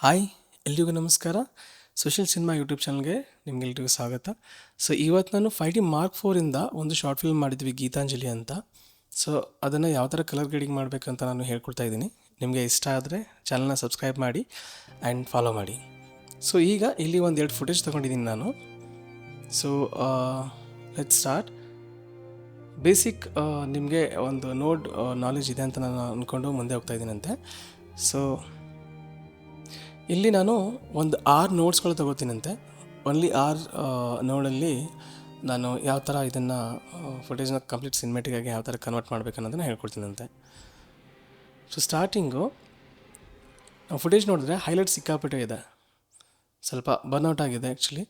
Hi, ಎಲ್ರಿಗೂ ನಮಸ್ಕಾರ. Social cinema YouTube ಚಾನಲ್ಗೆ ನಿಮಗೆಲ್ರಿಗೂ ಸ್ವಾಗತ. ಸೊ, ಇವತ್ತು ನಾನು ಫೈ ಟಿ ಮಾರ್ಕ್ ಫೋರಿಂದ ಒಂದು ಶಾರ್ಟ್ ಫಿಲ್ಮ್ ಮಾಡಿದ್ವಿ, ಗೀತಾಂಜಲಿ ಅಂತ. ಸೊ, ಅದನ್ನು ಯಾವ ಥರ ಕಲರ್ ಗ್ರೇಡಿಂಗ್ ಮಾಡಬೇಕಂತ ನಾನು ಹೇಳ್ಕೊಡ್ತಾ ಇದ್ದೀನಿ. ನಿಮಗೆ ಇಷ್ಟ ಆದರೆ ಚಾನಲ್ನ ಸಬ್ಸ್ಕ್ರೈಬ್ ಮಾಡಿ ಆ್ಯಂಡ್ ಫಾಲೋ ಮಾಡಿ. ಸೊ, ಈಗ ಇಲ್ಲಿ ಒಂದು ಎರಡು ಫುಟೇಜ್ ತೊಗೊಂಡಿದ್ದೀನಿ ನಾನು. ಸೊ ಲೆಟ್ ಸ್ಟಾರ್ಟ್ ಬೇಸಿಕ್ ನಿಮಗೆ ಒಂದು ನೋಡ್ ನಾಲೆಜ್ ಇದೆ ಅಂತ ನಾನು ಅಂದ್ಕೊಂಡು ಮುಂದೆ ಹೋಗ್ತಾ ಇದ್ದೀನಂತೆ. ಸೊ ಇಲ್ಲಿ ನಾನು ಒಂದು ಆರು ನೋಟ್ಸ್ಗಳು ತಗೋತೀನಂತೆ. ಓನ್ಲಿ ಆರು ನೋಡಲ್ಲಿ ನಾನು ಯಾವ ಥರ ಇದನ್ನು ಫುಟೇಜ್ನ ಕಂಪ್ಲೀಟ್ ಸಿನಿಮೆಟಿಗಾಗಿ ಯಾವ ಥರ ಕನ್ವರ್ಟ್ ಮಾಡಬೇಕು ಅನ್ನೋದನ್ನು ಹೇಳ್ಕೊಡ್ತೀನಂತೆ. ಸೊ ಸ್ಟಾರ್ಟಿಂಗು ನಾವು ಫುಟೇಜ್ ನೋಡಿದ್ರೆ ಹೈಲೈಟ್ ಸಿಕ್ಕಾಪಟ್ಟೆ ಇದೆ. ಸ್ವಲ್ಪ ಬರ್ನೌಟ್ ಆಗಿದೆ ಆ್ಯಕ್ಚುಲಿ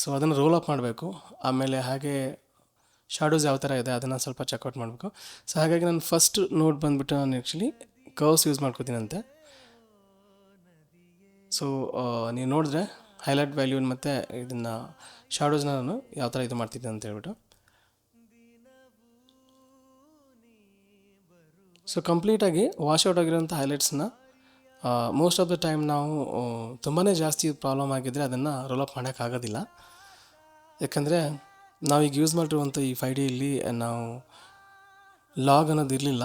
ಸೊ ಅದನ್ನು ರೋಲ್ ಅಪ್ ಮಾಡಬೇಕು. ಆಮೇಲೆ ಹಾಗೆ ಶಾಡೋಸ್ ಯಾವ ಥರ ಇದೆ ಅದನ್ನು ಸ್ವಲ್ಪ ಚೆಕ್ಔಟ್ ಮಾಡಬೇಕು. ಸೊ ಹಾಗಾಗಿ ನಾನು ಫಸ್ಟ್ ನೋಟ್ ಬಂದುಬಿಟ್ಟು ನಾನು ಆ್ಯಕ್ಚುಲಿ ಕರ್ವ್ಸ್ ಯೂಸ್ ಮಾಡ್ಕೋತೀನಂತೆ. ಸೊ ನೀವು ನೋಡಿದ್ರೆ ಹೈಲೈಟ್ ವ್ಯಾಲ್ಯೂನ್ ಮತ್ತು ಇದನ್ನು ಶಾಡೋಸ್ನ ನಾನು ಯಾವ ಥರ ಇದು ಮಾಡ್ತಿದ್ದೆ ಅಂತ ಹೇಳ್ಬಿಟ್ಟು. ಸೊ ಕಂಪ್ಲೀಟಾಗಿ ವಾಶ್ ಔಟ್ ಆಗಿರೋಂಥ ಹೈಲೈಟ್ಸನ್ನ ಮೋಸ್ಟ್ ಆಫ್ ದ ಟೈಮ್ ನಾವು ತುಂಬಾ ಜಾಸ್ತಿ ಪ್ರಾಬ್ಲಮ್ ಆಗಿದ್ದರೆ ಅದನ್ನು ರೋಲ್ ಅಪ್ ಮಾಡೋಕ್ಕಾಗೋದಿಲ್ಲ ಯಾಕಂದರೆ ಈಗ ಯೂಸ್ ಮಾಡಿರುವಂಥ ಈ ಫೈ ಡಿಯಲ್ಲಿ ನಾವು ಲಾಗ್ ಅನ್ನೋದು ಇರಲಿಲ್ಲ.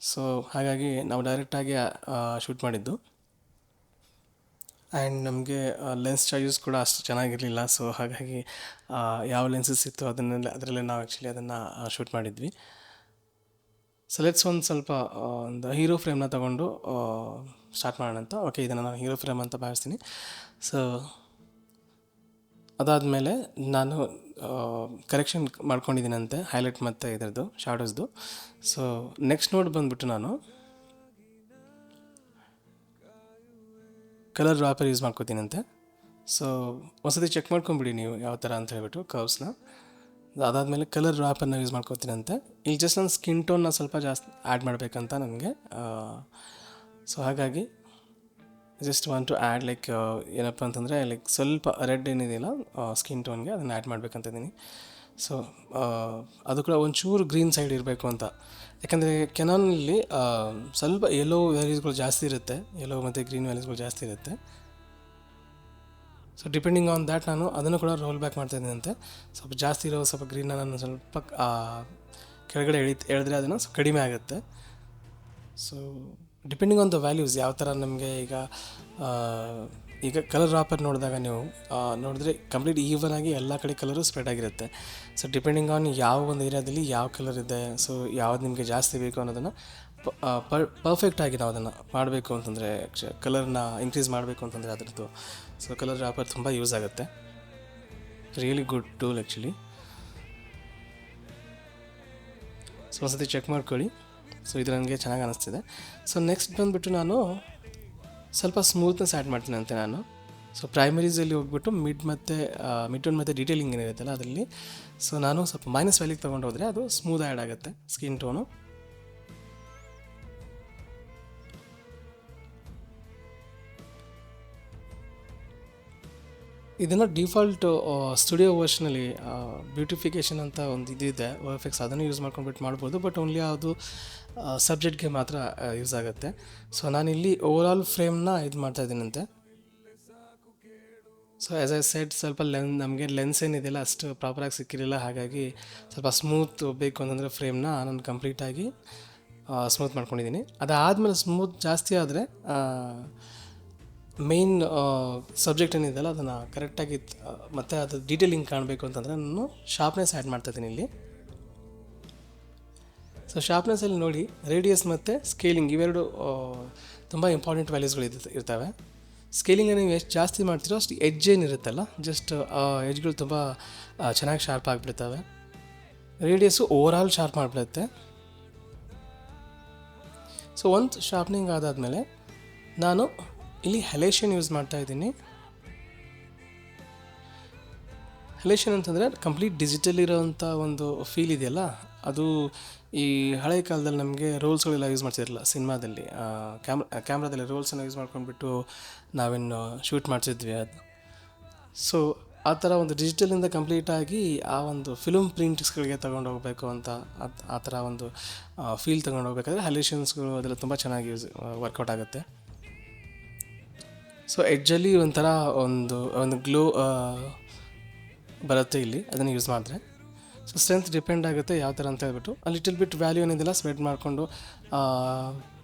ಸೊ ಹಾಗಾಗಿ ನಾವು ಡೈರೆಕ್ಟಾಗಿ ಶೂಟ್ ಮಾಡಿದ್ದು. ಆ್ಯಂಡ್ ನಮಗೆ ಲೆನ್ಸ್ ಚಾರ್ಜಸ್ ಕೂಡ ಅಷ್ಟು ಚೆನ್ನಾಗಿರಲಿಲ್ಲ. ಸೊ ಹಾಗಾಗಿ ಯಾವ ಲೆನ್ಸಸ್ ಇತ್ತು ಅದನ್ನೆಲ್ಲ, ಅದರಲ್ಲೇ ನಾವು ಆ್ಯಕ್ಚುಲಿ ಅದನ್ನು ಶೂಟ್ ಮಾಡಿದ್ವಿ. ಸೊ ಲೆಟ್ಸ್ ಒಂದು ಸ್ವಲ್ಪ ಒಂದು ಹೀರೋ ಫ್ರೇಮ್ನ ತೊಗೊಂಡು ಸ್ಟಾರ್ಟ್ ಮಾಡೋಣ ಅಂತ. ಓಕೆ ಇದನ್ನು ನಾನು ಹೀರೋ ಫ್ರೇಮ್ ಅಂತ ಭಾವಿಸ್ತೀನಿ. ಸೊ ಅದಾದಮೇಲೆ ನಾನು ಕರೆಕ್ಷನ್ ಮಾಡ್ಕೊಂಡಿದ್ದೀನಂತೆ. ಹೈಲೈಟ್ ಮತ್ತು ಇದರದ್ದು ಶಾಡೋಸ್ದು ಸೊ ನೆಕ್ಸ್ಟ್ ನೋಡ್ ಬಂದುಬಿಟ್ಟು ನಾನು ಕಲರ್ ರಾಪರ್ ಯೂಸ್ ಮಾಡ್ಕೋತೀನಂತೆ. ಸೊ ಒಂದ್ಸತಿ ಚೆಕ್ ಮಾಡ್ಕೊಂಬಿಡಿ ನೀವು ಯಾವ ಥರ ಅಂತ ಹೇಳ್ಬಿಟ್ಟು ಕರ್ವ್ಸ್ನ ಅದಾದಮೇಲೆ ಕಲರ್ ರಾಪರ್ನ ಯೂಸ್ ಮಾಡ್ಕೋತೀನಂತೆ. ಇಲ್ಲಿ ಜಸ್ಟ್ ನನ್ನ ಸ್ಕಿನ್ ಟೋನ್ನ ಸ್ವಲ್ಪ ಜಾಸ್ತಿ ಆ್ಯಡ್ ಮಾಡಬೇಕಂತ ನನಗೆ ಸೊ ಹಾಗಾಗಿ just want to add like ಏನಪ್ಪ ಅಂತಂದರೆ ಲೈಕ್ ಸ್ವಲ್ಪ ರೆಡ್ ಏನಿದೆಯಲ್ಲ ಸ್ಕಿನ್ ಟೋನ್ಗೆ ಅದನ್ನು ಆ್ಯಡ್ ಮಾಡ್ಬೇಕಂತ ಇದ್ದೀನಿ. ಸೊ ಅದು ಕೂಡ ಒಂಚೂರು ಗ್ರೀನ್ ಸೈಡ್ ಇರಬೇಕು ಅಂತ. ಯಾಕಂದರೆ ಕೆನಾನಲ್ಲಿ ಸ್ವಲ್ಪ ಯೆಲ್ಲೋ ವ್ಯಾಲ್ಯೂಸ್ಗಳು ಜಾಸ್ತಿ ಇರುತ್ತೆ. ಯೆಲ್ಲೋ ಮತ್ತು ಗ್ರೀನ್ ವ್ಯಾಲ್ಯೂಸ್ಗಳು ಜಾಸ್ತಿ ಇರುತ್ತೆ. ಸೊ ಡಿಪೆಂಡಿಂಗ್ ಆನ್ ದ್ಯಾಟ್ ನಾನು ಅದನ್ನು ಕೂಡ ರೋಲ್ ಬ್ಯಾಕ್ ಮಾಡ್ತಾ ಇದ್ದೀನಂತೆ. ಸ್ವಲ್ಪ ಜಾಸ್ತಿ ಇರೋ ಸ್ವಲ್ಪ ಗ್ರೀನ್ ನಾನು ಸ್ವಲ್ಪ ಕೆಳಗಡೆ ಎಳಿ, ಎಳೆದ್ರೆ ಅದನ್ನು ಸ್ವಲ್ಪ ಕಡಿಮೆ ಆಗುತ್ತೆ. So depending on the values ಯಾವ ಥರ ನಮಗೆ ಈಗ ಈಗ ಕಲರ್ ರಾಪರ್ ನೋಡಿದಾಗ ನೀವು ನೋಡಿದ್ರೆ ಕಂಪ್ಲೀಟ್ ಈವನ್ ಆಗಿ ಎಲ್ಲ ಕಡೆ ಕಲರು ಸ್ಪ್ರೆಡ್ ಆಗಿರುತ್ತೆ. ಸೊ ಡಿಪೆಂಡಿಂಗ್ ಆನ್ ಯಾವ ಒಂದು ಏರಿಯಾದಲ್ಲಿ ಯಾವ ಕಲರ್ ಇದೆ ಸೊ ಯಾವ್ದು ನಿಮಗೆ ಜಾಸ್ತಿ ಬೇಕು ಅನ್ನೋದನ್ನು ಪರ್ಫೆಕ್ಟಾಗಿ ನಾವು ಅದನ್ನು ಮಾಡಬೇಕು ಅಂತಂದರೆ ಕಲರ್ನ ಇನ್ಕ್ರೀಸ್ ಮಾಡಬೇಕು ಅಂತಂದರೆ ಅದರದ್ದು. ಸೊ ಕಲರ್ ರಾಪರ್ ತುಂಬ ಯೂಸ್ ಆಗುತ್ತೆ. Really good tool actually so ಒಂದ್ಸತಿ ಚೆಕ್ ಮಾಡ್ಕೊಳ್ಳಿ. ಸೊ ಇದು ನನಗೆ ಚೆನ್ನಾಗಿ ಅನ್ನಿಸ್ತಿದೆ ಸೊ ನೆಕ್ಸ್ಟ್ ಬಂದುಬಿಟ್ಟು ನಾನು ಸ್ವಲ್ಪ ಸ್ಮೂತ್ನೆಸ್ ಆ್ಯಡ್ ಮಾಡ್ತೀನಿ ಅಂತೆ ನಾನು. ಸೊ ಪ್ರೈಮರೀಸಲ್ಲಿ ಹೋಗ್ಬಿಟ್ಟು ಮಿಡ್ ಮತ್ತು ಮಿಡ್ ಟೋನ್ ಮತ್ತು ಡೀಟೇಲಿಂಗ್ ಏನಿರುತ್ತಲ್ಲ, ಅದರಲ್ಲಿ. ಸೊ ನಾನು ಸ್ವಲ್ಪ ಮೈನಸ್ ವ್ಯಾಲ್ಯೂಗೆ ತೊಗೊಂಡು ಹೋದರೆ ಅದು ಸ್ಮೂತ್ ಆ್ಯಡ್ ಆಗುತ್ತೆ ಸ್ಕಿನ್ ಟೋನು ಇದನ್ನು ಡಿಫಾಲ್ಟ್ ಸ್ಟುಡಿಯೋ ವರ್ಷನಲ್ಲಿ ಬ್ಯೂಟಿಫಿಕೇಷನ್ ಅಂತ ಒಂದು ಇದಿದೆ ಎಫೆಕ್ಟ್ಸ್ ಅದನ್ನು ಯೂಸ್ ಮಾಡ್ಕೊಂಡ್ಬಿಟ್ಟು ಮಾಡ್ಬೋದು ಬಟ್ ಓನ್ಲಿ ಅದು ಸಬ್ಜೆಕ್ಟ್ಗೆ ಮಾತ್ರ ಯೂಸ್ ಆಗುತ್ತೆ. ಸೊ ನಾನಿಲ್ಲಿ ಓವರಾಲ್ ಫ್ರೇಮ್ನ ಇದು ಮಾಡ್ತಾ ಇದ್ದೀನಂತೆ. ಸೊ ಆ್ಯಸ್ ಐ ಸೆಟ್ ಸ್ವಲ್ಪ ಲೆನ್ ನಮಗೆ ಲೆನ್ಸ್ ಏನಿದೆಯಲ್ಲ, ಅಷ್ಟು ಪ್ರಾಪರಾಗಿ ಸಿಕ್ಕಿರಲಿಲ್ಲ. ಹಾಗಾಗಿ ಸ್ವಲ್ಪ ಸ್ಮೂತ್ ಬೇಕು ಅಂತಂದರೆ ಫ್ರೇಮ್ನ ನಾನು ಕಂಪ್ಲೀಟಾಗಿ ಸ್ಮೂತ್ ಮಾಡ್ಕೊಂಡಿದ್ದೀನಿ. ಅದಾದಮೇಲೆ ಸ್ಮೂತ್ ಜಾಸ್ತಿ ಆದರೆ ಮೇಯ್ನ್ ಸಬ್ಜೆಕ್ಟ್ ಏನಿದೆಯಲ್ಲ, ಅದನ್ನು ಕರೆಕ್ಟಾಗಿ ಮತ್ತು ಅದು ಡೀಟೇಲಿಂಗ್ ಕಾಣಬೇಕು ಅಂತಂದರೆ ನಾನು ಶಾರ್ಪ್ನೆಸ್ ಆ್ಯಡ್ ಮಾಡ್ತಾಯಿದ್ದೀನಿ ಇಲ್ಲಿ. ಸೊ ಶಾರ್ಪ್ನೆಸ್ಸಲ್ಲಿ ನೋಡಿ ರೇಡಿಯಸ್ ಮತ್ತು ಸ್ಕೇಲಿಂಗ್ ಇವೆರಡು ತುಂಬ ಇಂಪಾರ್ಟೆಂಟ್ ವ್ಯಾಲ್ಯೂಸ್ಗಳು ಇದು, ಇರ್ತವೆ. ಸ್ಕೇಲಿಂಗ್ ನೀವು ಎಷ್ಟು ಜಾಸ್ತಿ ಮಾಡ್ತೀರೋ ಅಷ್ಟು ಎಡ್ಜ್ ಏನಿರುತ್ತಲ್ಲ ಜಸ್ಟ್ ಎಜ್ಗಳು ತುಂಬ ಚೆನ್ನಾಗಿ ಶಾರ್ಪ್ ಆಗಿಬಿಡ್ತವೆ. ರೇಡಿಯಸ್ಸು ಓವರಾಲ್ ಶಾರ್ಪ್ ಮಾಡಿಬಿಡುತ್ತೆ. ಸೊ ಒಂದು ಶಾರ್ಪ್ನಿಂಗ್ ಆದಾದಮೇಲೆ, ನಾನು ಇಲ್ಲಿ ಹೆಲೇಷನ್ ಯೂಸ್ ಮಾಡ್ತಾ ಇದ್ದೀನಿ. ಹೆಲೇಷನ್ ಅಂತಂದರೆ ಕಂಪ್ಲೀಟ್ ಡಿಜಿಟಲ್ ಇರೋವಂಥ ಒಂದು ಫೀಲ್ ಇದೆಯಲ್ಲ, ಅದು ಈ ಹಳೆ ಕಾಲದಲ್ಲಿ ನಮಗೆ ರೋಲ್ಸ್ಗಳೆಲ್ಲ ಯೂಸ್ ಮಾಡ್ತಿರಲಿಲ್ಲ ಸಿನಿಮಾದಲ್ಲಿ ಕ್ಯಾಮ್ರಾ ಕ್ಯಾಮ್ರಾದಲ್ಲಿ ರೋಲ್ಸನ್ನು ಯೂಸ್ ಮಾಡ್ಕೊಂಡ್ಬಿಟ್ಟು ನಾವೇನು ಶೂಟ್ ಮಾಡ್ತಿದ್ವಿ ಅದು. ಸೊ ಆ ಥರ ಒಂದು ಡಿಜಿಟಲಿಂದ ಕಂಪ್ಲೀಟಾಗಿ ಆ ಒಂದು ಫಿಲ್ಮ್ ಪ್ರಿಂಟ್ಸ್ಗಳಿಗೆ ತೊಗೊಂಡೋಗ್ಬೇಕು ಅಂತ, ಆ- ಥರ ಒಂದು ಫೀಲ್ ತಗೊಂಡು ಹೋಗ್ಬೇಕಾದ್ರೆ ಹಲೇಷನ್ಸ್ಗಳು ಅದೆಲ್ಲ ತುಂಬ ಚೆನ್ನಾಗಿ ಯೂಸ್ ವರ್ಕೌಟ್ ಆಗುತ್ತೆ. ಸೊ ಎಡ್ಜಲ್ಲಿ ಒಂಥರ ಒಂದು ಒಂದು ಗ್ಲೋ ಬರುತ್ತೆ ಇಲ್ಲಿ, ಅದನ್ನು ಯೂಸ್ ಮಾಡಿದ್ರೆ. ಸೊ ಸ್ಟ್ರೆಂತ್ ಡಿಪೆಂಡ್ ಆಗುತ್ತೆ ಯಾವ ಥರ ಅಂತ ಹೇಳ್ಬಿಟ್ಟು. ಆ ಲಿಟಲ್ ಬಿಟ್ ವ್ಯಾಲ್ಯೂ ಏನಿದೆಲ್ಲ ಸ್ಪ್ರೆಡ್ ಮಾಡಿಕೊಂಡು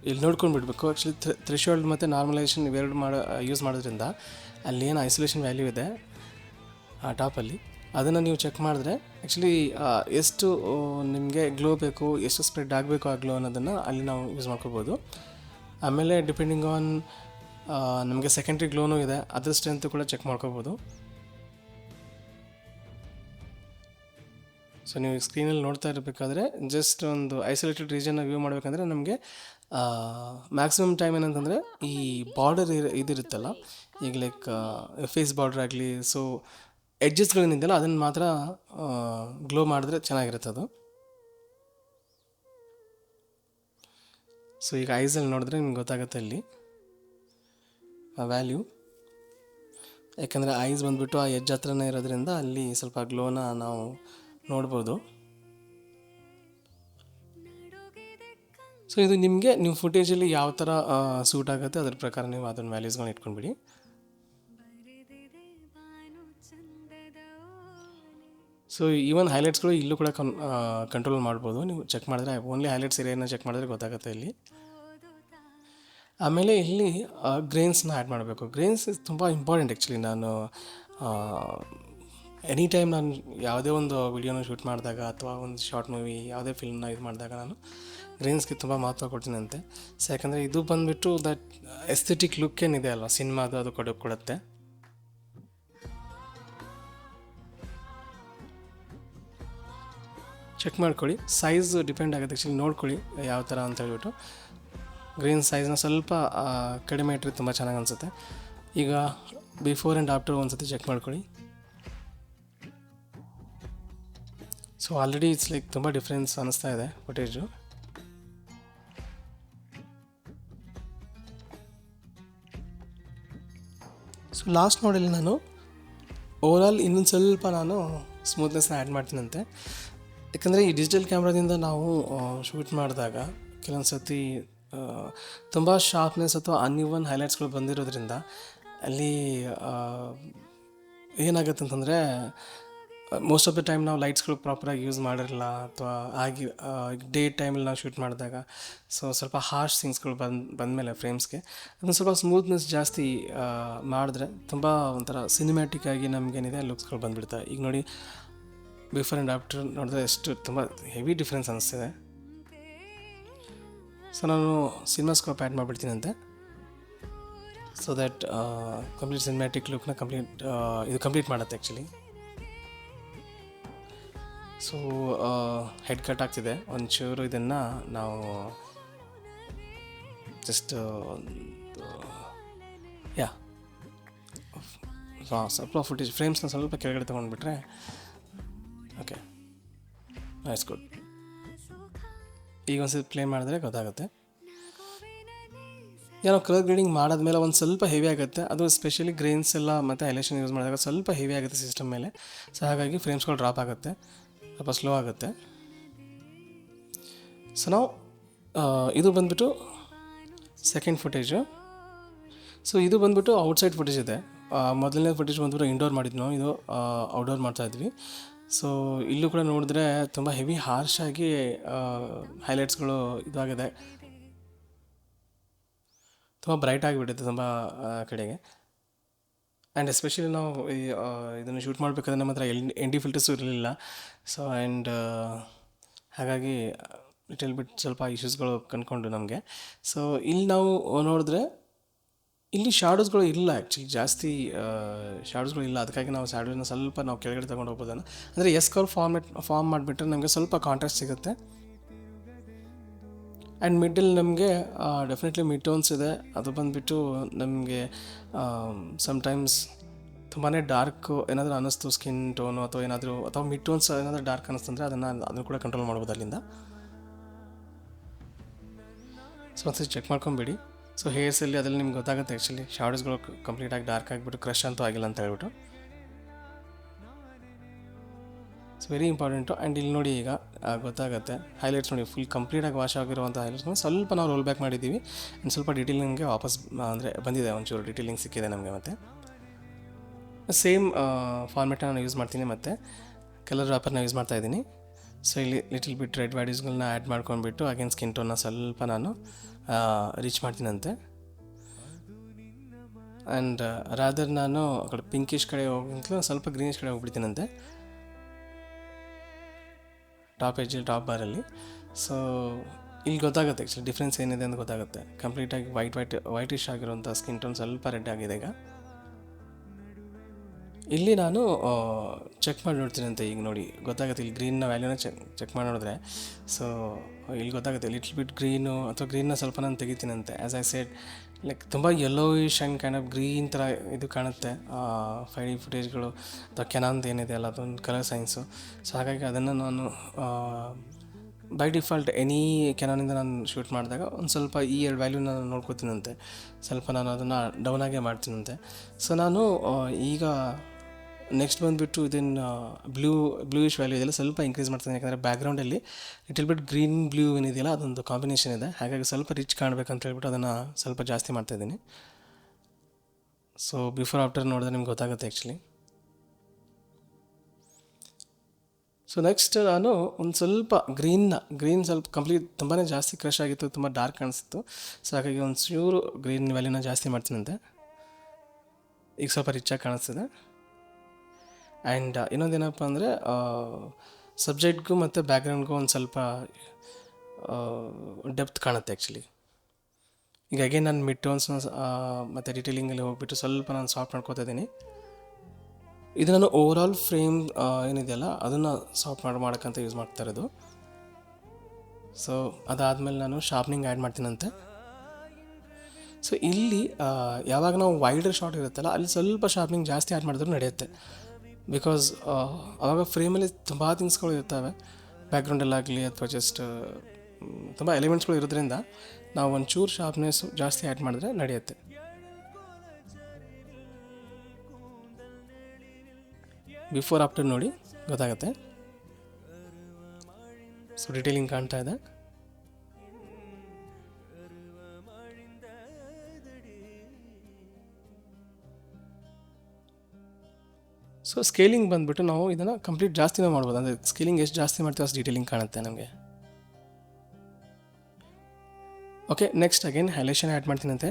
ಇಲ್ಲಿ ನೋಡ್ಕೊಂಡು ಬಿಡಬೇಕು. ಆ್ಯಕ್ಚುಲಿ ಥ್ರೆಶೋಲ್ಡ್ ಮತ್ತು ನಾರ್ಮಲೈಸೇಷನ್ ಇವೆರಡು ಮಾಡೋ ಯೂಸ್ ಮಾಡೋದ್ರಿಂದ ಅಲ್ಲಿ ಏನು ಐಸೋಲೇಷನ್ ವ್ಯಾಲ್ಯೂ ಇದೆ, ಆ ಟಾಪಲ್ಲಿ ಅದನ್ನು ನೀವು ಚೆಕ್ ಮಾಡಿದ್ರೆ ಆ್ಯಕ್ಚುಲಿ ಎಷ್ಟು ನಿಮಗೆ ಗ್ಲೋ ಬೇಕು, ಎಷ್ಟು ಸ್ಪ್ರೆಡ್ ಆಗಬೇಕು ಆ ಗ್ಲೋ ಅನ್ನೋದನ್ನು ಅಲ್ಲಿ ನಾವು ಯೂಸ್ ಮಾಡ್ಕೋಬೋದು. ಆಮೇಲೆ ಡಿಪೆಂಡಿಂಗ್ ಆನ್ ನಮಗೆ ಸೆಕೆಂಡ್ರಿ ಗ್ಲೋನು ಇದೆ. ಅದ್ರ ಸ್ಟ್ರೆಂತ್ ಕೂಡ ಚೆಕ್ ಮಾಡ್ಕೋಬೋದು. ಸೊ ನೀವು ಸ್ಕ್ರೀನಲ್ಲಿ ನೋಡ್ತಾ ಇರಬೇಕಾದ್ರೆ ಜಸ್ಟ್ ಒಂದು ಐಸೋಲೇಟೆಡ್ ರೀಜನ್ನ ವ್ಯೂ ಮಾಡಬೇಕಂದ್ರೆ ನಮಗೆ ಮ್ಯಾಕ್ಸಿಮಮ್ ಟೈಮ್ ಏನಂತಂದರೆ ಈ ಬಾರ್ಡರ್ ಇದಿರುತ್ತಲ್ಲ, ಈಗ ಲೈಕ್ ಫೇಸ್ ಬಾರ್ಡರ್ ಆಗಲಿ ಸೊ ಎಡ್ಜಸ್ಗಳೇನಿದೆಯಲ್ಲ ಅದನ್ನು ಮಾತ್ರ ಗ್ಲೋ ಮಾಡಿದ್ರೆ ಚೆನ್ನಾಗಿರುತ್ತೆ ಅದು. ಸೊ ಈಗ ಐಸಲ್ಲಿ ನೋಡಿದ್ರೆ ನಿಮ್ಗೆ ಗೊತ್ತಾಗುತ್ತೆ ಇಲ್ಲಿ. ವ್ಯಾಲ್ಯೂ ಯಾಕಂದರೆ ಐಸ್ ಬಂದುಬಿಟ್ಟು ಆ ಎಜ್ ಹತ್ರನೇ ಇರೋದ್ರಿಂದ ಅಲ್ಲಿ ಸ್ವಲ್ಪ ಗ್ಲೋನ ನಾವು ನೋಡ್ಬೋದು. ಸೊ ಇದು ನಿಮಗೆ ನೀವು ಫುಟೇಜಲ್ಲಿ ಯಾವ ಥರ ಸೂಟ್ ಆಗುತ್ತೆ, ಅದ್ರ ಪ್ರಕಾರ ನೀವು ಅದನ್ನ ವ್ಯಾಲ್ಯೂಸ್ಗಳನ್ನ ಇಟ್ಕೊಂಡ್ಬಿಡಿ. ಸೊ ಈವನ್ ಹೈಲೈಟ್ಸ್ಗಳು ಇಲ್ಲೂ ಕೂಡ ಕನ್ ಕಂಟ್ರೋಲ್ ಮಾಡ್ಬೋದು. ನೀವು ಚೆಕ್ ಮಾಡಿದ್ರೆ ಓನ್ಲಿ ಹೈಲೈಟ್ಸ್ ಏರಿಯಾನ ಚೆಕ್ ಮಾಡಿದ್ರೆ ಗೊತ್ತಾಗುತ್ತೆ ಇಲ್ಲಿ. ಆಮೇಲೆ ಇಲ್ಲಿ ಗ್ರೇನ್ಸ್ನ ಆ್ಯಡ್ ಮಾಡಬೇಕು. ಗ್ರೇನ್ಸ್ ತುಂಬ ಇಂಪಾರ್ಟೆಂಟ್ ಆ್ಯಕ್ಚುಲಿ ನಾನು ಎನಿ ಟೈಮ್ ನಾನು ಯಾವುದೇ ಒಂದು ವಿಡಿಯೋನ ಶೂಟ್ ಮಾಡಿದಾಗ ಅಥವಾ ಒಂದು ಶಾರ್ಟ್ ಮೂವಿ ಯಾವುದೇ ಫಿಲ್ಮ್ನ ಇದು ಮಾಡಿದಾಗ ನಾನು ಗ್ರೇನ್ಸ್ಗೆ ತುಂಬ ಮಹತ್ವ ಕೊಡ್ತೀನಿ ಅಂತೆ ಸೊ ಯಾಕಂದರೆ ಇದು ಬಂದುಬಿಟ್ಟು ದಟ್ ಎಸ್ಥೆಟಿಕ್ ಲುಕ್ ಏನಿದೆ ಅಲ್ವ? ಸಿನಿಮಾದು ಅದು ಕೊಡ, ಕೊಡುತ್ತೆ. ಚೆಕ್ ಮಾಡ್ಕೊಳ್ಳಿ. ಸೈಜ್ ಡಿಪೆಂಡ್ ಆಗುತ್ತೆ ಆ್ಯಕ್ಚುಲಿ ನೋಡ್ಕೊಳ್ಳಿ ಯಾವ ಥರ ಅಂತ ಹೇಳ್ಬಿಟ್ಟು. ಗ್ರೀನ್ ಸೈಜ್ನ ಸ್ವಲ್ಪ ಕಡಿಮೆ ಇಟ್ಟರೆ ತುಂಬ ಚೆನ್ನಾಗಿ ಅನಿಸುತ್ತೆ. ಈಗ ಬಿಫೋರ್ ಆ್ಯಂಡ್ ಆಫ್ಟರ್ ಒಂದು ಸತಿ ಚೆಕ್ ಮಾಡ್ಕೊಳ್ಳಿ. ಸೊ ಆಲ್ರೆಡಿ ಇಟ್ಸ್ ಲೈಕ್ ತುಂಬ ಡಿಫ್ರೆನ್ಸ್ ಅನ್ನಿಸ್ತಾ ಇದೆ ಫುಟೇಜು ಸೊ ಲಾಸ್ಟ್ ನೋಡಲ್ಲಿ ನಾನು ಓವರಾಲ್ ಇನ್ನೊಂದು ಸ್ವಲ್ಪ ನಾನು ಸ್ಮೂತ್ನೆಸ್ನ ಆ್ಯಡ್ ಮಾಡ್ತೀನಂತೆ. ಯಾಕಂದರೆ ಈ ಡಿಜಿಟಲ್ ಕ್ಯಾಮ್ರಾದಿಂದ ನಾವು ಶೂಟ್ ಮಾಡಿದಾಗ ಕೆಲವೊಂದು ಸತಿ ತುಂಬ ಶಾರ್ಪ್ನೆಸ್ ಅಥವಾ ಅನ್ಇವನ್ ಹೈಲೈಟ್ಸ್ಗಳು ಬಂದಿರೋದ್ರಿಂದ ಅಲ್ಲಿ ಏನಾಗುತ್ತೆ ಅಂತಂದರೆ ಮೋಸ್ಟ್ ಆಫ್ ದ ಟೈಮ್ ನಾವು ಲೈಟ್ಸ್ಗಳು ಪ್ರಾಪರಾಗಿ ಯೂಸ್ ಮಾಡಿರಲ್ಲ ಅಥವಾ ಆಗಿ ಡೇ ಟೈಮಲ್ಲಿ ನಾವು ಶೂಟ್ ಮಾಡಿದಾಗ. ಸೊ ಸ್ವಲ್ಪ ಹಾರ್ಶ್ ಥಿಂಗ್ಸ್ಗಳು ಬಂದು, ಬಂದಮೇಲೆ ಫ್ರೇಮ್ಸ್ಗೆ ಅದನ್ನು ಸ್ವಲ್ಪ ಸ್ಮೂತ್ನೆಸ್ ಜಾಸ್ತಿ ಮಾಡಿದ್ರೆ ತುಂಬ ಒಂಥರ ಸಿನಿಮ್ಯಾಟಿಕ್ ಆಗಿ ನಮಗೇನಿದೆ ಲುಕ್ಸ್ಗಳು ಬಂದುಬಿಡ್ತವೆ. ಈಗ ನೋಡಿ ಬಿಫೋರ್ ಆ್ಯಂಡ್ ಆಫ್ಟರ್ ನೋಡಿದ್ರೆ ಎಷ್ಟು ತುಂಬ ಹೆವಿ ಡಿಫ್ರೆನ್ಸ್ ಅನ್ನಿಸ್ತಿದೆ ಸೊ ನಾನು ಸಿನಿಮಾಸ್ಕೋಪ್ ಆ್ಯಡ್ ಮಾಡಿಬಿಡ್ತೀನಂತೆ. ಸೊ ದ್ಯಾಟ್ ಕಂಪ್ಲೀಟ್ ಸಿನಿಮ್ಯಾಟಿಕ್ ಲುಕ್ನ ಕಂಪ್ಲೀಟ್ ಇದು ಕಂಪ್ಲೀಟ್ ಮಾಡುತ್ತೆ ಆ್ಯಕ್ಚುಲಿ ಸೊ ಹೆಡ್ ಕಟ್ ಆಗ್ತಿದೆ. ಒಂಚೂರು ಇದನ್ನು ನಾವು ಜಸ್ಟ್ ಯಾ ಹಾಂ ಸ್ವಲ್ಪ ಫುಟೇಜ್ ಫ್ರೇಮ್ಸ್ನ ಸ್ವಲ್ಪ ಕೆಳಗಡೆ ತೊಗೊಂಡ್ಬಿಟ್ರೆ ಓಕೆ ಇಟ್ಸ್ ಗುಡ್ ಈಗ ಒಂದ್ಸತಿ ಪ್ಲೇ ಮಾಡಿದ್ರೆ ಗೊತ್ತಾಗುತ್ತೆ. ಏನೋ ಕಲರ್ ಗ್ರೇಡಿಂಗ್ ಮಾಡಿದ್ಮೇಲೆ ಒಂದು ಸ್ವಲ್ಪ ಹೆವಿ ಆಗುತ್ತೆ. ಅದು ಸ್ಪೆಷಲಿ ಗ್ರೇನ್ಸ್ ಎಲ್ಲ ಮತ್ತು ಐಲೇಷನ್ ಯೂಸ್ ಮಾಡಿದಾಗ ಸ್ವಲ್ಪ ಹೆವಿ ಆಗುತ್ತೆ ಸಿಸ್ಟಮ್ ಮೇಲೆ. ಸೊ ಹಾಗಾಗಿ ಫ್ರೇಮ್ಸ್ಗಳು ಡ್ರಾಪ್ ಆಗುತ್ತೆ. ಸ್ವಲ್ಪ ಸ್ಲೋ ಆಗುತ್ತೆ. ಸೊ ನಾವು ಇದು ಬಂದ್ಬಿಟ್ಟು ಸೆಕೆಂಡ್ ಫುಟೇಜು ಸೊ ಇದು ಬಂದ್ಬಿಟ್ಟು ಔಟ್ಸೈಡ್ ಫುಟೇಜ್ ಇದೆ. ಮೊದಲನೇ ಫುಟೇಜ್ ಬಂದ್ಬಿಟ್ಟು ಇಂಡೋರ್ ಮಾಡಿದ್ವಿ ನಾವು ಇದು ಔಟ್ಡೋರ್ ಮಾಡ್ತಾ ಇದ್ವಿ. ಸೊ ಇಲ್ಲೂ ಕೂಡ ನೋಡಿದ್ರೆ ತುಂಬ ಹೆವಿ ಹಾರ್ಶ್ ಆಗಿ ಹೈಲೈಟ್ಸ್ಗಳು ಇದಾಗಿದೆ. ತುಂಬ ಬ್ರೈಟ್ ಆಗಿಬಿಟ್ಟಿದೆ ತುಂಬ ಕಡೆಗೆ. ಆ್ಯಂಡ್ ಎಸ್ಪೆಷಲಿ ನಾವು ಇದನ್ನು ಶೂಟ್ ಮಾಡಬೇಕಾದ್ರೆ ನಮ್ಮ ಹತ್ರ ಎಲ್ ಎನ್ ಡಿ ಫಿಲ್ಟರ್ಸು ಇರಲಿಲ್ಲ. ಸೊ ಆ್ಯಂಡ್ ಹಾಗಾಗಿ ಲಿಟಲ್ ಬಿಟ್ ಸ್ವಲ್ಪ ಇಶ್ಯೂಸ್ಗಳು ಕಂಡ್ಕೊಂಡು ನಮಗೆ. ಸೊ ಇಲ್ಲಿ ನಾವು ನೋಡಿದ್ರೆ ಇಲ್ಲಿ ಶಾಡೋಸ್ಗಳು ಇಲ್ಲ ಆ್ಯಕ್ಚುಲಿ ಜಾಸ್ತಿ ಶಾಡೋಸ್ಗಳು ಇಲ್ಲ. ಅದಕ್ಕಾಗಿ ನಾವು ಶಾಡೋಸ್ನ ಸ್ವಲ್ಪ ನಾವು ಕೆಳಗಡೆ ತೊಗೊಂಡು ಹೋಗ್ಬೋದನ್ನು ಅಂದರೆ ಎಸ್ ಕರ್ ಫಾರ್ಮೆಟ್ ಫಾರ್ಮ್ ಮಾಡಿಬಿಟ್ರೆ ನಮಗೆ ಸ್ವಲ್ಪ ಕಾಂಟ್ರಾಸ್ಟ್ ಸಿಗುತ್ತೆ. ಆ್ಯಂಡ್ ಮಿಡ್ಡಲ್ ನಮಗೆ ಡೆಫಿನೆಟ್ಲಿ ಮಿಡ್ ಟೋನ್ಸ್ ಇದೆ. ಅದು ಬಂದುಬಿಟ್ಟು ನಮಗೆ ಸಮ್ಟೈಮ್ಸ್ ತುಂಬಾ ಡಾರ್ಕ್ ಏನಾದರೂ ಅನ್ನಿಸ್ತು ಸ್ಕಿನ್ ಟೋನು ಅಥವಾ ಏನಾದರೂ, ಅಥವಾ ಮಿಡ್ ಟೋನ್ಸ್ ಏನಾದರೂ ಡಾರ್ಕ್ ಅನ್ನಿಸ್ತಂದರೆ ಅದನ್ನು ಅದನ್ನು ಕೂಡ ಕಂಟ್ರೋಲ್ ಮಾಡ್ಬೋದು ಅಲ್ಲಿಂದ. ಸೊ ಒಂದ್ಸತಿ ಚೆಕ್ ಮಾಡ್ಕೊಂಬಿಡಿ. ಸೊ ಹೇರ್ಸಲ್ಲಿ ಅದರಲ್ಲಿ ನಿಮ್ಗೆ ಗೊತ್ತಾಗುತ್ತೆ ಆ್ಯಕ್ಚುಲಿ ಶಾರ್ಟ್ಸ್ಗಳು ಕಂಪ್ಲೀಟಾಗಿ ಡಾರ್ಕ್ ಆಗಿಬಿಟ್ಟು ಕ್ರಶ್ ಅಂತೂ ಆಗಿಲ್ಲ ಅಂತ ಹೇಳ್ಬಿಟ್ಟು. ಸೊ ವೆರಿ ಇಂಪಾರ್ಟೆಂಟು ಆ್ಯಂಡ್ ಇಲ್ಲಿ ನೋಡಿ ಈಗ ಗೊತ್ತಾಗುತ್ತೆ. ಹೈಲೈಟ್ಸ್ ನೋಡಿ ಫುಲ್ ಕಂಪ್ಲೀಟಾಗಿ ವಾಶ್ ಆಗಿರುವಂಥ ಹೈಲೈಟ್ಸ್ನ ಸ್ವಲ್ಪ ನಾವು ರೋಲ್ ಬ್ಯಾಕ್ ಮಾಡಿದ್ದೀವಿ. ಆ್ಯಂಡ್ ಸ್ವಲ್ಪ ಡಿಟೇಲಿಂಗ್ಗೆ ವಾಪಸ್ ಅಂದರೆ ಬಂದಿದೆ ಒಂಚೂರು ಡಿಟೇಲಿಂಗ್ ಸಿಕ್ಕಿದೆ ನಮಗೆ ಮತ್ತೆ. ಸೇಮ್ ಫಾರ್ಮೆಟ್ನ ನಾನು ಯೂಸ್ ಮಾಡ್ತೀನಿ ಮತ್ತು. ಕಲರ್ ರ್ಯಾಪರ್ನ ಯೂಸ್ ಮಾಡ್ತಾ ಇದ್ದೀನಿ. ಸೊ ಇಲ್ಲಿ ಲಿಟಲ್ ಬಿಟ್ ರೆಡ್ ವ್ಯಾಲ್ಯೂಸ್ಗಳನ್ನ ಆ್ಯಡ್ ಮಾಡ್ಕೊಂಡ್ಬಿಟ್ಟು ಅಗೇನ್ ಸ್ಕಿನ್ ಟೋನ್ನ ಸ್ವಲ್ಪ ನಾನು ರೀಚ್ ಮಾಡ್ತೀನಂತೆ. ಆ್ಯಂಡ್ ರಾದರ್ ನಾನು ಆ ಕಡೆ ಪಿಂಕಿಶ್ ಕಡೆ ಹೋಗಿಂತಲೂ ಸ್ವಲ್ಪ ಗ್ರೀನಿಶ್ ಕಡೆ ಹೋಗ್ಬಿಡ್ತೀನಂತೆ. ಟಾಪ್ ಎಜ್ಜಲ್ಲಿ ಟಾಪ್ ಬಾರಲ್ಲಿ ಸೊ ಇಲ್ಲಿ ಗೊತ್ತಾಗುತ್ತೆ ಆ್ಯಕ್ಚುಲಿ ಡಿಫ್ರೆನ್ಸ್ ಏನಿದೆ ಅಂತ ಗೊತ್ತಾಗುತ್ತೆ. ಕಂಪ್ಲೀಟಾಗಿ ವೈಟ್ ವೈಟ್ ವೈಟಿಶ್ ಆಗಿರುವಂಥ ಸ್ಕಿನ್ ಟೋನ್ ಸ್ವಲ್ಪ ರೆಡ್ ಆಗಿದೆ ಈಗ. ಇಲ್ಲಿ ನಾನು ಚೆಕ್ ಮಾಡಿ ನೋಡ್ತೀನಂತೆ ಈಗ ನೋಡಿ. ಗೊತ್ತಾಗುತ್ತೆ, ಇಲ್ಲಿ ಗ್ರೀನ್ನ ವ್ಯಾಲ್ಯೂನ ಚೆಕ್ ಚೆಕ್ ಮಾಡಿ ನೋಡಿದ್ರೆ. ಸೊ ಇಲ್ಲಿ ಗೊತ್ತಾಗುತ್ತೆ ಲಿಟ್ಲ್ ಬಿಟ್ ಗ್ರೀನು ಅಥವಾ ಗ್ರೀನ್ನ ಸ್ವಲ್ಪ ನಾನು ತೆಗಿತೀನಂತೆ ಆ್ಯಸ್ ಐ ಸೆಡ್ ಲೈಕ್ ತುಂಬ yellowish and kind of green ಥರ ಇದು ಕಾಣುತ್ತೆ. ಫೈ ಡಿ ಫುಟೇಜ್ಗಳು ಅಥವಾ ಕೆನಾಂತ ಏನಿದೆ ಅಲ್ಲ, ಅದೊಂದು ಕಲರ್ ಸೈನ್ಸು ಸೊ ಹಾಗಾಗಿ ಅದನ್ನು ನಾನು ಬೈ ಡಿಫಾಲ್ಟ್ ಎನಿ ಕೆನಾನಿಂದ ನಾನು ಶೂಟ್ ಮಾಡಿದಾಗ ಒಂದು ಸ್ವಲ್ಪ ಈ ಎರಡು ವ್ಯಾಲ್ಯೂನ ನಾನು ನೋಡ್ಕೋತೀನಂತೆ. ಸ್ವಲ್ಪ ನಾನು ಅದನ್ನು ಡೌನಾಗೆ ಮಾಡ್ತೀನಂತೆ. ಸೊ ನಾನು ಈಗ ನೆಕ್ಸ್ಟ್ ಬಂದುಬಿಟ್ಟು ಇದನ್ನು ಬ್ಲೂ ಬ್ಲೂಯಿಶ್ ವ್ಯಾಲ್ಯೂ ಇದೆಲ್ಲ ಸ್ವಲ್ಪ ಇನ್ಕ್ರೀಸ್ ಮಾಡ್ತೀನಿ ಯಾಕಂದರೆ ಬ್ಯಾಕ್ಗ್ರೌಂಡಲ್ಲಿ ಲಿಟಲ್ ಬಿಟ್ ಗ್ರೀನ್ ಬ್ಲೂ ಏನಿದೆಯಲ್ಲ, ಅದೊಂದು ಕಾಂಬಿನೇಷನ್ ಇದೆ. ಹಾಗಾಗಿ ಸ್ವಲ್ಪ ರಿಚ್ ಕಾಣಬೇಕಂತ ಹೇಳ್ಬಿಟ್ಟು ಅದನ್ನು ಸ್ವಲ್ಪ ಜಾಸ್ತಿ ಮಾಡ್ತಾಯಿದ್ದೀನಿ ಸೊ ಬಿಫೋರ್ ಆಫ್ಟರ್ ನೋಡಿದ್ರೆ ನಿಮ್ಗೆ ಗೊತ್ತಾಗುತ್ತೆ ಆ್ಯಕ್ಚುಲಿ ಸೊ ನೆಕ್ಸ್ಟ್ ನಾನು ಒಂದು ಸ್ವಲ್ಪ ಗ್ರೀನ್ನ ಗ್ರೀನ್ ಸ್ವಲ್ಪ ಕಂಪ್ಲೀಟ್ ತುಂಬಾ ಜಾಸ್ತಿ ಕ್ರಶ್ ಆಗಿತ್ತು, ತುಂಬ ಡಾರ್ಕ್ ಕಾಣಿಸ್ತು ಸೊ ಹಾಗಾಗಿ ಒಂದು ಚೂರು ಗ್ರೀನ್ ವ್ಯಾಲ್ಯೂನ ಜಾಸ್ತಿ ಮಾಡ್ತೀನಂತೆ. ಈಗ ಸ್ವಲ್ಪ ರಿಚಾಗಿ ಕಾಣಿಸ್ತಿದೆ. ಆ್ಯಂಡ್ ಇನ್ನೊಂದೇನಪ್ಪ ಅಂದರೆ ಸಬ್ಜೆಕ್ಟ್ಗೂ ಮತ್ತು ಬ್ಯಾಕ್ಗ್ರೌಂಡ್ಗೂ ಒಂದು ಸ್ವಲ್ಪ ಡೆಪ್ತ್ ಕಾಣುತ್ತೆ ಆ್ಯಕ್ಚುಲಿ ಈಗ ಅಗೇನ್ ನಾನು ಮಿಡ್ ಟೋನ್ಸ್ನ ಮತ್ತು ಡಿಟೇಲಿಂಗಲ್ಲಿ ಹೋಗ್ಬಿಟ್ಟು ಸ್ವಲ್ಪ ನಾನು ಸಾಫ್ಟ್ ಮಾಡ್ಕೋತಾ ಇದ್ದೀನಿ. ಇದು ನಾನು ಓವರ್ ಆಲ್ ಫ್ರೇಮ್ ಏನಿದೆಯಲ್ಲ ಅದನ್ನು ಸಾಫ್ಟ್ ಮಾಡಿ, ಮಾಡೋಕ್ಕಂತ ಯೂಸ್ ಮಾಡ್ತಾ ಇರೋದು. ಸೊ ಅದಾದಮೇಲೆ ನಾನು ಶಾರ್ಪ್ನಿಂಗ್ ಆ್ಯಡ್ ಮಾಡ್ತೀನಂತೆ. ಸೊ ಇಲ್ಲಿ ಯಾವಾಗ ನಾವು ವೈಡರ್ ಶಾರ್ಟ್ ಇರುತ್ತಲ್ಲ, ಅಲ್ಲಿ ಸ್ವಲ್ಪ ಶಾರ್ಪ್ನಿಂಗ್ ಜಾಸ್ತಿ ಆ್ಯಡ್ ಮಾಡಿದ್ರು ನಡೆಯುತ್ತೆ. ಬಿಕಾಸ್ ಅವಾಗ ಫ್ರೇಮಲ್ಲಿ ತುಂಬ ಥಿಂಗ್ಸ್ಗಳು ಇರ್ತವೆ. ಬ್ಯಾಕ್ಗ್ರೌಂಡಲ್ಲಾಗಲಿ ಅಥವಾ ಜಸ್ಟ್ ತುಂಬ ಎಲಿಮೆಂಟ್ಸ್ಗಳು ಇರೋದ್ರಿಂದ ನಾವು ಒಂಚೂರು ಶಾರ್ಪ್ನೆಸ್ ಜಾಸ್ತಿ ಆ್ಯಡ್ ಮಾಡಿದ್ರೆ ನಡೆಯುತ್ತೆ. ಬಿಫೋರ್ ಆಫ್ಟರ್ ನೋಡಿ ಗೊತ್ತಾಗುತ್ತೆ. ಸೊ ಡಿಟೇಲಿಂಗ್ ಕಾಣ್ತಾ ಇದೆ. ಸೊ ಸ್ಕೇಲಿಂಗ್ ಬಂದುಬಿಟ್ಟು ನಾವು ಇದನ್ನು ಕಂಪ್ಲೀಟ್ ಜಾಸ್ತಿನೇ ಮಾಡ್ಬೋದು. ಅಂದರೆ ಸ್ಕೇಲಿಂಗ್ ಎಷ್ಟು ಜಾಸ್ತಿ ಮಾಡ್ತೀವಿ ಅಷ್ಟು ಡೀಟೇಲಿಂಗ್ ಕಾಣುತ್ತೆ ನಮಗೆ. Okay next again halation add ಮಾಡ್ತೀನಂತೆ.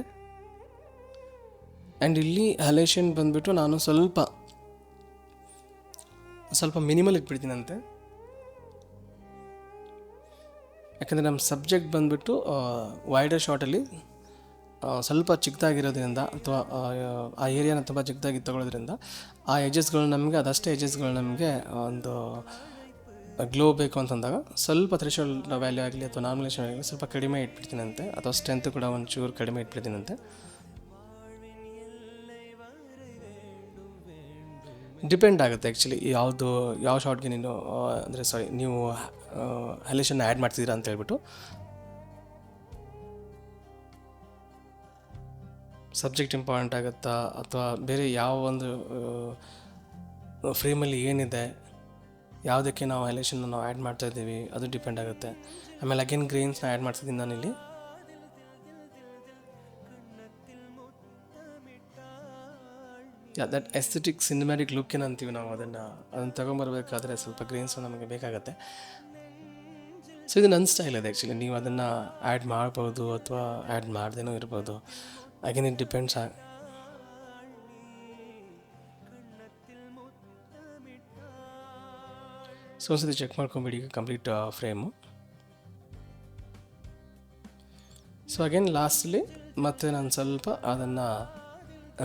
And ಇಲ್ಲಿ ಹ್ಯಾಲೇಷನ್ ಬಂದುಬಿಟ್ಟು ನಾನು ಸ್ವಲ್ಪ ಸ್ವಲ್ಪ ಮಿನಿಮಲ್ ಇಟ್ಬಿಡ್ತೀನಂತೆ. ಯಾಕಂದರೆ ನಮ್ಮ ಸಬ್ಜೆಕ್ಟ್ ಬಂದುಬಿಟ್ಟು ವೈಡರ್ ಶಾರ್ಟಲ್ಲಿ ಸ್ವಲ್ಪ ಚಿಕ್ಕದಾಗಿರೋದ್ರಿಂದ ಅಥವಾ, ಆ ಏರಿಯಾನ ತುಂಬ ಚಿಕ್ಕದಾಗಿ ತಗೊಳ್ಳೋದ್ರಿಂದ ಆ ಎಜಸ್ಗಳು ನಮಗೆ, ಅದಷ್ಟೇ ಎಜಸ್ಗಳು ನಮಗೆ ಒಂದು ಗ್ಲೋ ಬೇಕು ಅಂತಂದಾಗ ಸ್ವಲ್ಪ ಥ್ರೆಶೋಲ್ಡ್ ವ್ಯಾಲ್ಯೂ ಆಗಲಿ ಅಥವಾ ನಾರ್ಮಲೇಷನ್ ಆಗಲಿ ಸ್ವಲ್ಪ ಕಡಿಮೆ ಇಟ್ಬಿಡ್ತೀನಂತೆ. ಅಥವಾ ಸ್ಟ್ರೆಂತ್ ಕೂಡ ಒಂಚೂರು ಕಡಿಮೆ ಇಟ್ಬಿಡ್ತೀನಂತೆ. ಡಿಪೆಂಡ್ ಆಗುತ್ತೆ ಆ್ಯಕ್ಚುಲಿ ಯಾವುದು, ಯಾವ ಶಾರ್ಟ್ಗೆ ನೀನು ಅಂದರೆ ಸಾರಿ ನೀವು ಹಲೇಷನ್ನ ಆ್ಯಡ್ ಮಾಡ್ತಿದ್ದೀರಾ ಅಂತ ಹೇಳ್ಬಿಟ್ಟು. ಸಬ್ಜೆಕ್ಟ್ ಇಂಪಾರ್ಟೆಂಟ್ ಆಗುತ್ತಾ ಅಥವಾ ಬೇರೆ ಯಾವ ಒಂದು ಫ್ರೇಮಲ್ಲಿ ಏನಿದೆ, ಯಾವುದಕ್ಕೆ ನಾವು ಹೈಲೇಷನ್ನ ನಾವು ಆ್ಯಡ್ ಮಾಡ್ತಾ ಇದ್ದೀವಿ, ಅದು ಡಿಪೆಂಡ್ ಆಗುತ್ತೆ. ಆಮೇಲೆ ಅಗೇನ್ ಗ್ರೀನ್ಸ್ನ ಆ್ಯಡ್ ಮಾಡ್ತಿದ್ದೀನಿ ನಾನಿಲ್ಲಿ yeah that aesthetic cinematic look ಅಂತೀವಿ ನಾವು ಅದನ್ನು ಅದನ್ನು ತೊಗೊಂಬರ್ಬೇಕಾದ್ರೆ ಸ್ವಲ್ಪ ಗ್ರೀನ್ಸ್ ನಮಗೆ ಬೇಕಾಗತ್ತೆ. ಸೊ ಇದು ನನ್ನ ಸ್ಟೈಲ್ ಇದೆ ಆ್ಯಕ್ಚುಲಿ ನೀವು ಅದನ್ನು ಆ್ಯಡ್ ಮಾಡ್ಬೋದು ಅಥವಾ ಆ್ಯಡ್ ಮಾಡ್ದೇನೂ ಇರ್ಬೋದು. Again it depends uh so ಒಂದ್ಸತಿ ಚೆಕ್ ಮಾಡ್ಕೊಂಬಿಡಿ complete frame so again lastly ಮತ್ತೆ ನಾನು ಸ್ವಲ್ಪ ಅದನ್ನು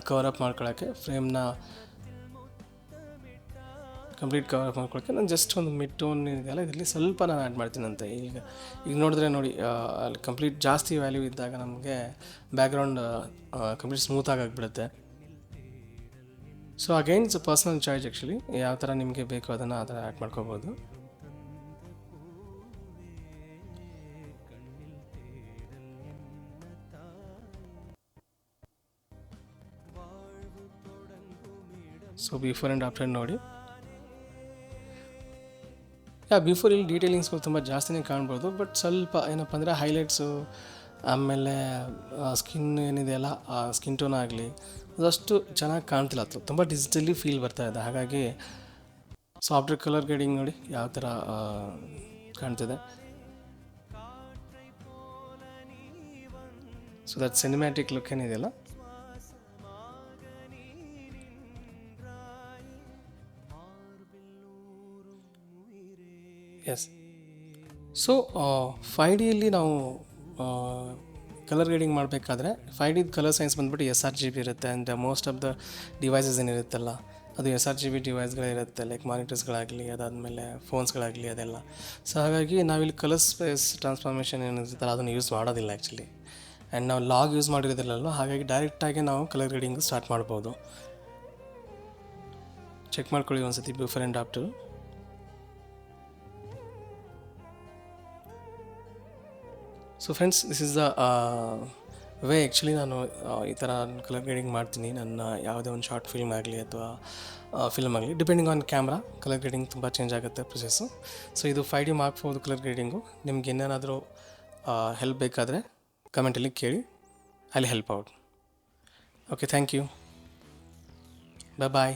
ಕವರ್ ಅಪ್ ಮಾಡ್ಕೊಳ್ಳೋಕ್ಕೆ ಫ್ರೇಮ್ನ ಕಂಪ್ಲೀಟ್ ಕವರ್ ಅಪ್ ಮಾಡ್ಕೊಳ್ಳೋಕ್ಕೆ ನಾನು ಜಸ್ಟ್ ಒಂದು ಮಿಡ್ ಟೋನ್ ಇದೆಯಲ್ಲ, ಇದರಲ್ಲಿ ಸ್ವಲ್ಪ ನಾನು ಆ್ಯಡ್ ಮಾಡ್ತೀನಂತೆ. ಈಗ ಈಗ ನೋಡಿದ್ರೆ ನೋಡಿ ಅಲ್ಲಿ ಕಂಪ್ಲೀಟ್ ಜಾಸ್ತಿ ವ್ಯಾಲ್ಯೂ ಇದ್ದಾಗ ನಮಗೆ ಬ್ಯಾಕ್ಗ್ರೌಂಡ್ ಕಂಪ್ಲೀಟ್ ಸ್ಮೂತಾಗಿ ಆಗಿಬಿಡುತ್ತೆ. So again it's personal choice actually ಯಾವ ಥರ ನಿಮಗೆ ಬೇಕು ಅದನ್ನು ಆ ಥರ ಆ್ಯಡ್ ಮಾಡ್ಕೋಬೋದು. ಸೊ ಬಿಫೋರ್ ಆ್ಯಂಡ್ ಆಫ್ಟರ್ ನೋಡಿ. ಯಾ ಬಿಫೋರ್ ಇಲ್ಲಿ ಡೀಟೇಲಿಂಗ್ಸ್ಗಳು ತುಂಬ ಜಾಸ್ತಿನೇ ಕಾಣ್ಬೋದು ಬಟ್ ಸ್ವಲ್ಪ ಏನಪ್ಪ ಅಂದರೆ ಹೈಲೈಟ್ಸು ಆಮೇಲೆ ಸ್ಕಿನ್ ಏನಿದೆಯಲ್ಲ ಆ ಸ್ಕಿನ್ ಟೋನ್ ಆಗಲಿ, ಅದಷ್ಟು ಚೆನ್ನಾಗಿ ಕಾಣ್ತಿಲ್ಲ. ಅದು ತುಂಬ ಡಿಜಿಟಲಿ ಫೀಲ್ ಬರ್ತಾ ಇದೆ. ಹಾಗಾಗಿ ಸಾಫ್ಟ್ವೇರ್ ಕಲರ್ ಗ್ರೇಡಿಂಗ್ ನೋಡಿ ಯಾವ ಥರ ಕಾಣ್ತಿದೆ. ಸೊ ದಟ್ ಸಿನಿಮ್ಯಾಟಿಕ್ ಲುಕ್ ಏನಿದೆಯಲ್ಲ ಎಸ್ ಸೊ ಫೈ ಡಿಯಲ್ಲಿ ನಾವು ಕಲರ್ ಗ್ರೇಡಿಂಗ್ ಮಾಡಬೇಕಾದ್ರೆ ಫೈ ಡಿ ಕಲರ್ ಸೈನ್ಸ್ ಬಂದ್ಬಿಟ್ಟು ಎಸ್ ಆರ್ ಜಿ ಬಿ ಇರುತ್ತೆ. And most of the devices ಏನಿರುತ್ತಲ್ಲ, ಅದು ಎಸ್ ಆರ್ ಜಿ ಬಿ ಡಿವೈಸ್ಗಳಿರುತ್ತೆ ಲೈಕ್ ಮಾನಿಟರ್ಸ್ಗಳಾಗಲಿ ಅದಾದಮೇಲೆ ಫೋನ್ಸ್ಗಳಾಗಲಿ ಅದೆಲ್ಲ. ಸೊ ಹಾಗಾಗಿ ನಾವಿಲ್ಲಿ ಕಲರ್ ಸ್ಪೇಸ್ ಟ್ರಾನ್ಸ್ಫಾರ್ಮೇಷನ್ ಏನಿರುತ್ತಲ್ಲ, ಅದನ್ನು ಯೂಸ್ ಮಾಡೋದಿಲ್ಲ ಆ್ಯಕ್ಚುಲಿ ಆ್ಯಂಡ್ ನಾವು ಲಾಗ್ ಯೂಸ್ ಮಾಡಿರೋದಿಲ್ಲಲ್ಲ ಹಾಗಾಗಿ ಡೈರೆಕ್ಟಾಗಿ ನಾವು ಕಲರ್ ಗ್ರೇಡಿಂಗ್ ಸ್ಟಾರ್ಟ್ ಮಾಡ್ಬೋದು. ಚೆಕ್ ಮಾಡ್ಕೊಳ್ಳಿ ಒಂದ್ಸತಿ before and after so friends this is the way actually ನಾನು ಈ ಥರ ಕಲರ್ ಗ್ರೇಡಿಂಗ್ ಮಾಡ್ತೀನಿ. ನನ್ನ ಯಾವುದೇ ಒಂದು ಶಾರ್ಟ್ ಫಿಲ್ಮ್ ಆಗಲಿ ಅಥವಾ ಫಿಲ್ಮ್ ಆಗಲಿ depending on camera colour grading ತುಂಬ ಚೇಂಜ್ ಆಗುತ್ತೆ ಪ್ರೊಸೆಸ್ಸು ಸೊ ಇದು ಫೈ ಡಿ ಮಾರ್ಕ್ ಫೋರ್ದು ಕಲರ್ ಗ್ರೇಡಿಂಗು ನಿಮ್ಗೆ ಏನೇನಾದರೂ ಹೆಲ್ಪ್ ಬೇಕಾದರೆ ಕಮೆಂಟಲ್ಲಿ ಕೇಳಿ ಅಲ್ಲಿ help out okay thank you bye bye